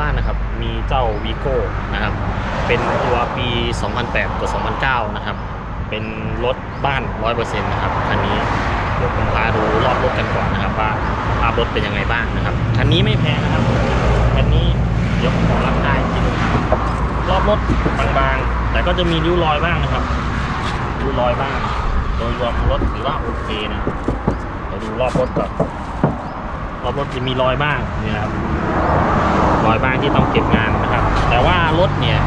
บ้านนะครับ มีเจ้าวีโก้นะครับ เป็นตัวปี 2008กับ2009 นะครับ เป็นรถบ้าน 100%นะครับคันนี้ เดี๋ยวผมพาดูรอบรถกันก่อนนะครับ ว่าภาพรถเป็นยังไงบ้างนะครับ คันนี้ไม่แพงนะครับ คันนี้เดี๋ยวผมขอรับได้ที่ดูครับรอบรถบางๆ แต่ก็จะมีริ้วรอยบ้างนะครับริ้วรอยบ้าง โดยรวมรถถือว่าโอเคนะเดี๋ยวดูรอบรถก่อนรอบรถจะมีรอยบ้างนี่นะครับ รอยบ้างที่ต้องเก็บงานนะครับ แต่ว่ารถเนี่ย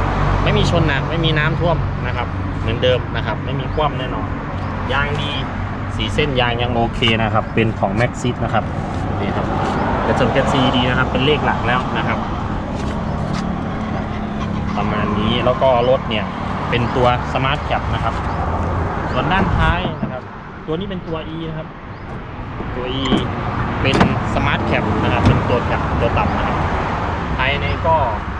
ไม่มีชนหนักไม่มีน้ำท่วมนะครับ เหมือนเดิมนะครับ ไม่มีคว่ำแน่นอนยางดีสีเส้นยางยังโอเคนะครับ เป็นของ m a x ซิสนะครับนี่ครับกระจกแกซีดีนะครับ เป็นเลขหลักแล้วนะครับ ประมาณนี้แล้วก็รถเนี่ยเป็นตัวสมาร์ทแคปนะครับ ส่วนด้านท้ายนะครับ ตัวนี้เป็นตัว E นะครับ ตัว E เป็นสมาร์ทแคปนะครับ เป็นตัวแคปตัวต่ำนะครับ ภายในก็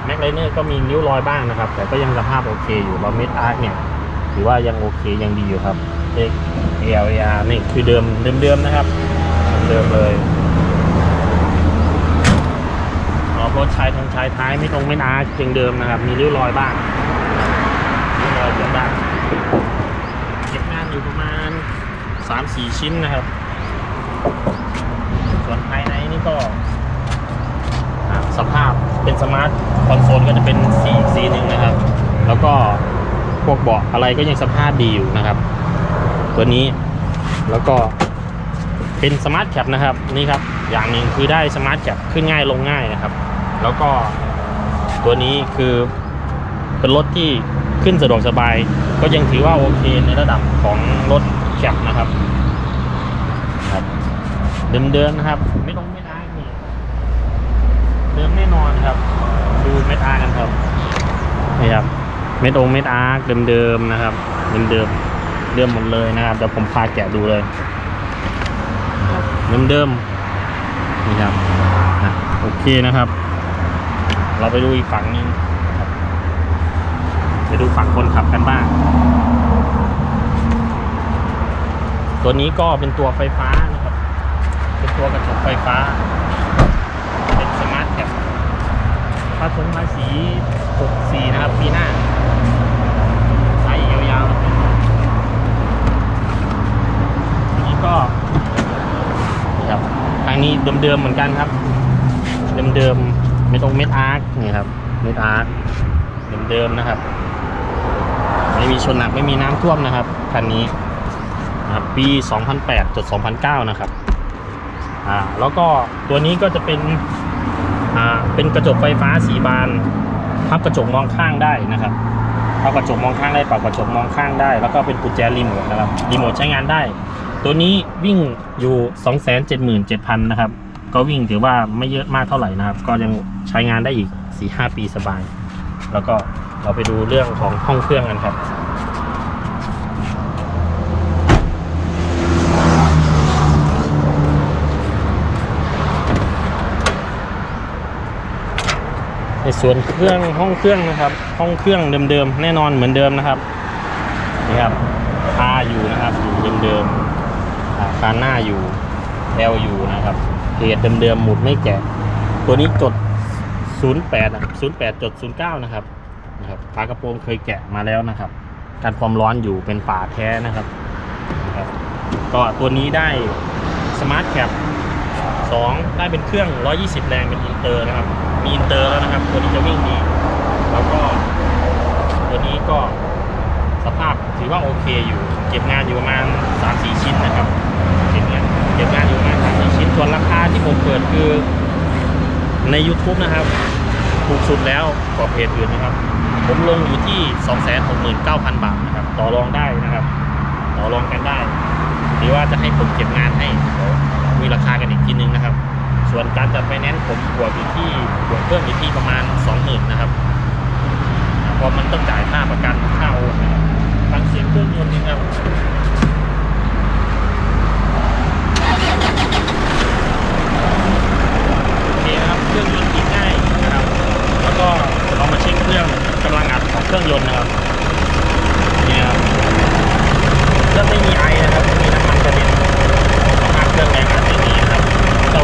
แม็กไลเนอร์ก็มีนิ้วรอยบ้างนะครับ แต่ก็ยังสภาพโอเคอยู่เราเมดอาร์เนี่ยถือว่ายังโอเคยังดีอยู่ครับเลข ALAR นี่คือเดิมเดิมๆนะครับ เดิมเลยออกรถชายทางชายท้ายไม่ตรงไม่นาร์คยังเดิมนะครับ มีริ้วรอยบ้างริ้วรอยเยอะบ้างเก็บงานอยู่ประมาณ3-4ชิ้นนะครับ ส่วนภายในนี่ก็ สภาพเป็นสมาร์ทคอนโซลก็จะเป็นสีสีหนึ่งนะครับ แล้วก็พวกเบาะอะไรก็ยังสภาพดีอยู่นะครับ ตัวนี้แล้วก็เป็นสมาร์ทแคปนะครับนี่ครับอย่างหนึ่งคือได้สมาร์ทแคปขึ้นง่ายลงง่ายนะครับ แล้วก็ตัวนี้คือเป็นรถที่ขึ้นสะดวกสบาย ก็ยังถือว่าโอเคในระดับของรถแคปนะครับครับเดิมๆนะครับ ไม่ต้องไม่ได้นี่ เดิมแน่นอนครับ ดูเม็ดอาร์กันครับนี่ครับเม็ดองเม็ดอาร์เดิมๆนะครับเดิมเดิมๆเดิมหมดเลยนะครับเดี๋ยวผมพาแกะดูเลยเดิมเดิมๆนี่ครับโอเคนะครับ เราไปดูอีกฝั่งนึงไปดูฝั่งคนขับกันบ้างตัวนี้ก็เป็นตัวไฟฟ้านะครับ เป็นตัวกระจกไฟฟ้า เป็นสมาร์ทแคป ภาษีภาษี64นะครับปีหน้าใช้ยาวๆนะทีนี้ก็นี่ครับทางนี้เดิมๆเหมือนกันครับ เดิมๆไม่ตรงเม็ดอาร์คนี่ครับเม็ดอาร์คเดิมๆนะครับ ไม่มีชนหนักไม่มีน้ำท่วมนะครับคันนี้นะครับปี 2008จด2009 นะครับอ่าแล้วก็ตัวนี้ก็จะเป็น เป็นกระจกไฟฟ้าสีบานพับกระจกมองข้างได้นะครับพับกระจกมองข้างได้ปรับกระจกมองข้างได้ แล้วก็เป็นกุญแจรีโมทนะครับรีโมทใช้งานได้ ตัวนี้วิ่งอยู่ 277,000นะครับก็วิ่งถือว่าไม่เยอะมากเท่าไหร่นะครับ ก็ยังใช้งานได้อีก 4-5 ปีสบาย แล้วก็เราไปดูเรื่องของห้องเครื่องกันครับ ในส่วนเครื่องห้องเครื่องนะครับ ห้องเครื่องเดิมๆแน่นอนเหมือนเดิมนะครับนี่ครับคาอยู่นะครับอยู่เดิมๆอ่าคาหน้าอยู่แอลอยู่นะครับเกรดเดิมๆหมุดไม่แกะ ตัวนี้จด 08นะครับ08จด09 นะครับนะครับฝากระโปรงเคยแกะมาแล้วนะครับการความร้อนอยู่เป็นฝาแท้นะครับนะครับก็ตัวนี้ได้สมาร์ทแคป สองได้เป็นเครื่อง 120 แรงเป็นอินเตอร์นะครับ มีอินเตอร์แล้วนะครับ ตัวนี้จะวิ่งดี แล้วก็ตัวนี้ก็สภาพถือว่าโอเคอยู่ เก็บงานอยู่ประมาณ 3-4 ชิ้นนะครับ เก็บงานเก็บงานอยู่ประมาณ3-4ชิ้น ส่วนราคาที่ผมเปิดคือใน YouTube นะครับ ถูกสุดแล้วกว่าเพจอื่นนะครับ ผมลงอยู่ที่ 269,000 บาทนะครับ ต่อรองได้นะครับ ต่อรองกันได้ หรือว่าจะให้ผมเก็บงานให้เดี๋ยว มีราคากันอีกทีนึงนะครับ ส่วนการจัดไฟแนนซ์ผมบวกอยู่ที่บวกเพิ่มอยู่ที่ประมาณ 20,000นะครับเพราะมันต้องจ่ายค่าประกันค่าโอนนะครับฟังเสียงเครื่องยนต์นี่ครับโอเคนะครับเครื่องยนต์กินง่ายนะครับ แล้วก็เรามาเช็คเครื่องกำลังอัดของเครื่องยนต์นะครับนี่นะครับ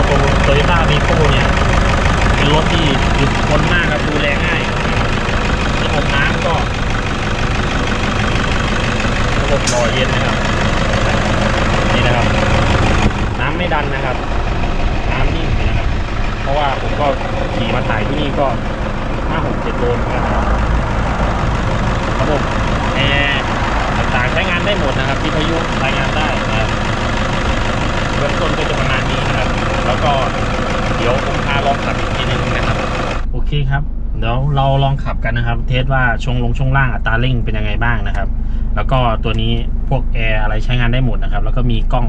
ตัวโตโยต้าวีโก้เนี่ยเป็นรถที่หยุดทนมากครับดูแลง่ายระบบน้ำก็ระบบหล่อเย็นนะครับนี่นะครับ น้ำไม่ดันนะครับ น้ำนิ่งนะครับ เพราะว่าผมก็ขี่มาถ่ายที่นี่ก็ห้าหกเจ็ดโลนะครับระบบแอร์ต่างๆใช้งานได้หมดนะครับวิทยุใช้งานได้นะครับเบื้องต้นก็จะประมาณนี้ แล้วก็เดี๋ยวผมพาลองขับอีกทีนึงนะครับ โอเคครับ เดี๋ยวเราลองขับกันนะครับ เทสว่าช่วงลงช่วงล่างอัตราเร่งเป็นยังไงบ้างนะครับ แล้วก็ตัวนี้พวกแอร์อะไรใช้งานได้หมดนะครับ แล้วก็มีกล้อง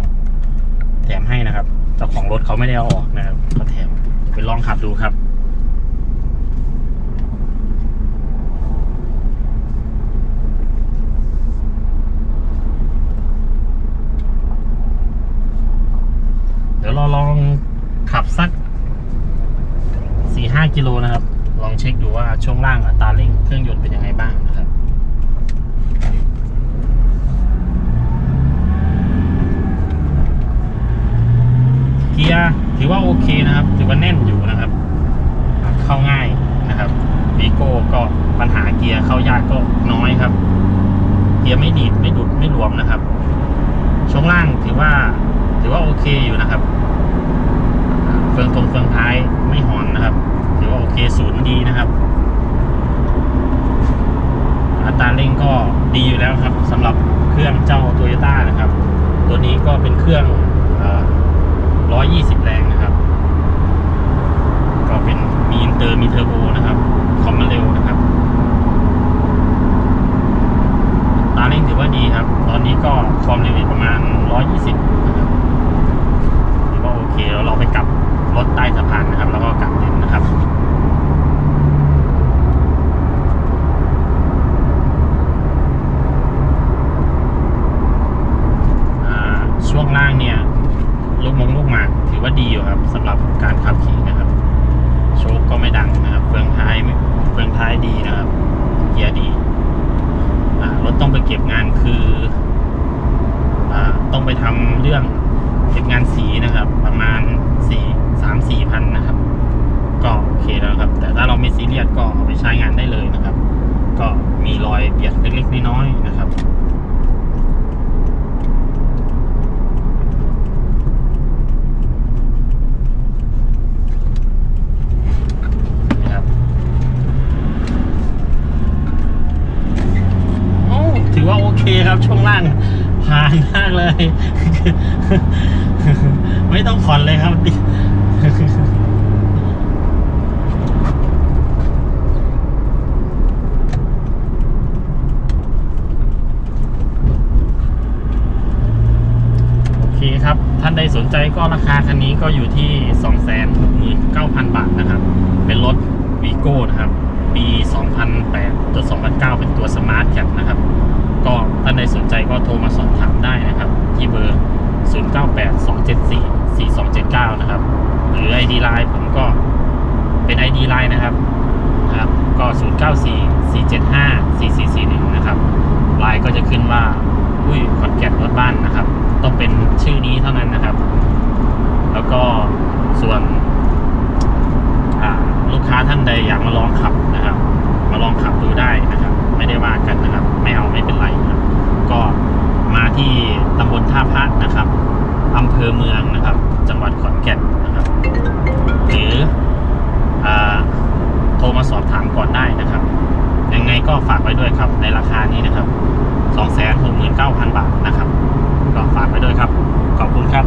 แถมให้นะครับ เจ้าของรถเขาไม่ได้เอาออกนะครับเขาแถมไปลองขับดูครับ เดี๋ยวเราลองขับสักสี่ห้ากิโลนะครับ ลองเช็คดูว่าช่วงล่างอัตราเร่งเครื่องยนต์เป็นยังไงบ้างนะครับ เกียร์ถือ ว่าโอเคนะครับ ถือว่าแน่นอยู่นะครับ เข้าง่ายนะครับวีโก้ก็ปัญหาเกียร์เข้ายากก็น้อยครับ เกียร์ไม่ดีดไม่ดุดไม่หลวมนะครับ ช่วงล่างถือว่า ถือว่าโอเคอยู่นะครับเฟืองตรงเฟืองท้ายไม่หอนนะครับ ถือว่าโอเคศูนย์ดีนะครับ อัตราเร่งก็ดีอยู่แล้วครับสำหรับเครื่องเจ้าโตโยต้านะครับ ตัวนี้ก็เป็นเครื่องเอ่อ120 แรงนะครับก็ เป็นมีอินเตอร์มีเทอร์โบนะครับคอมมาเร็วนะครับ ตาเร่งถือว่าดีครับ ตอนนี้ก็ความเร็วประมาณ 120นะครับถือว่าโอเคแล้วเราไปกลับรถใต้สะพานนะครับ แล้วก็กลับเลนนะครับช่วงล่างเนี่ย ลูกมงลูกหมากถือว่าดีอยู่ครับสำหรับการขับขี่นะครับ ก็ไม่ดังนะครับเฟืองท้ายไม่เฟืองท้ายดีนะครับเกียร์ดีรถต้องไปเก็บงานคืออต้องไปทำเรื่องเก็บงานสีนะครับ ประมาณสี่สามสี่พันนะครับ ก็โอเคแล้วครับ แต่ถ้าเราไม่ซีเรียสก็เอาไปใช้งานได้เลยนะครับ ก็มีรอยเบียดเล็กๆน้อยๆนะครับโอ้ถือว่าโอเคครั บช่งล่างผ่านมากเลย ไม่ต้องผ่อนเลยครับโอเคครับ ท่านใดสนใจก็ราคาคันนี้ก็อยู่ที่ 269,000 บาทนะครับ เป็นรถวีโก้นะครับ ปี 2008จน2009 เป็นตัวสมาร์ทแคปนะครับ ก็านใดสนใจก็โทรมาสอบถามได้นะครับ ที่เบอร์ 0982744279 นะครับ หรือ ID Line ผมก็เป็น ID Line นะครับนะครับก็ 0944754441 นะครับไลน์ก็จะขึ้นว่าอุ้ยขอนแก่นรถบ้านนะครับ ต้องเป็นชื่อนี้เท่านั้นนะครับ แล้วก็ส่วนอ่าลูกค้าท่านใดอยากมาลองขับนะครับ มาลองขับดูได้นะครับ ไม่ได้ว่ากันนะครับ ไม่เอาไม่เป็นไรนะครับ ก็มาที่ตำบลท่าพระนะครับ อำเภอเมืองนะครับ จังหวัดขอนแก่นนะครับ หรืออโทรมาสอบถามก่อนได้นะครับ ยังไงก็ฝากไว้ด้วยครับในราคานี้นะครับ 269,000 บาทนะครับ ก็ฝากไว้ด้วยครับ ขอบคุณครับ